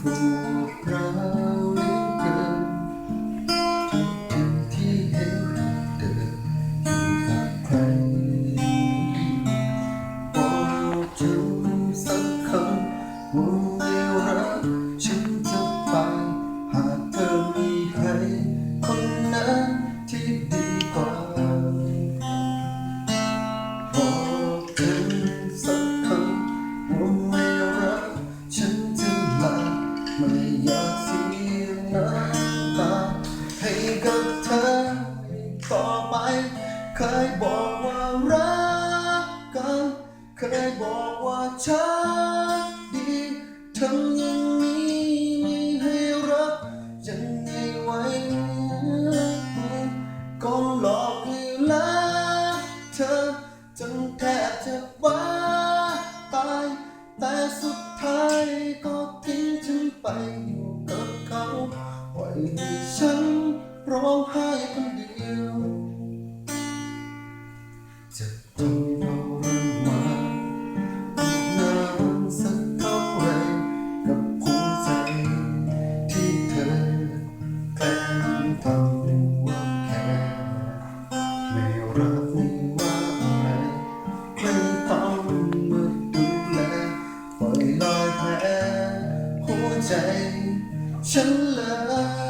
ผูกพระ ต่อไป เคยบอกว่ารักกัน เคยบอกว่าฉันดีทำอย่างนี้ไม่ให้รักยังไงไว้ก็หลอกให้รักเธอจนแทบจะบ้าตาย แต่สุดท้ายก็ทิ้งฉันไปอยู่กับเขาปล่อยให้ฉันร้องไห้คน ยวจะทนเอาเรื่องมาหนานสักเท่าไรกับหัวใจที่เธอแกล้งทำว่าแค่ไม่รักไม่ว่าอะไรไม่ต้องมาดูแลปล่อยลอยแผลหัวใจฉันเลย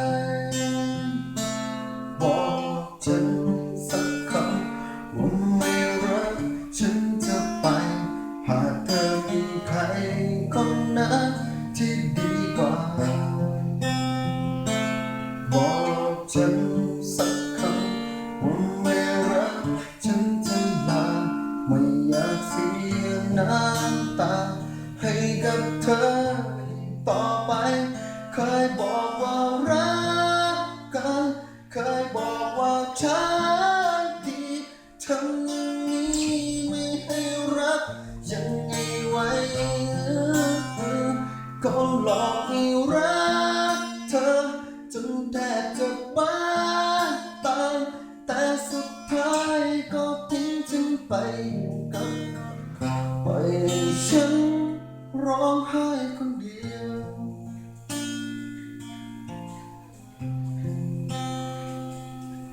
สักคำว่าไม่รักฉันจะลาไม่อยากเสียน้ำตา ให้กับเธอต่อไป เคยบอกว่ารักกัน เคยบอกว่าฉันดีทำอย่างนี้ไม่ให้รัก ยังไงไว้ก็หลอกให้รัก บจะบ้าตายแต่สุดท้ายก็ทิ้งฉันไปอยู่กับปล่อยให้ฉันร้องไห้คน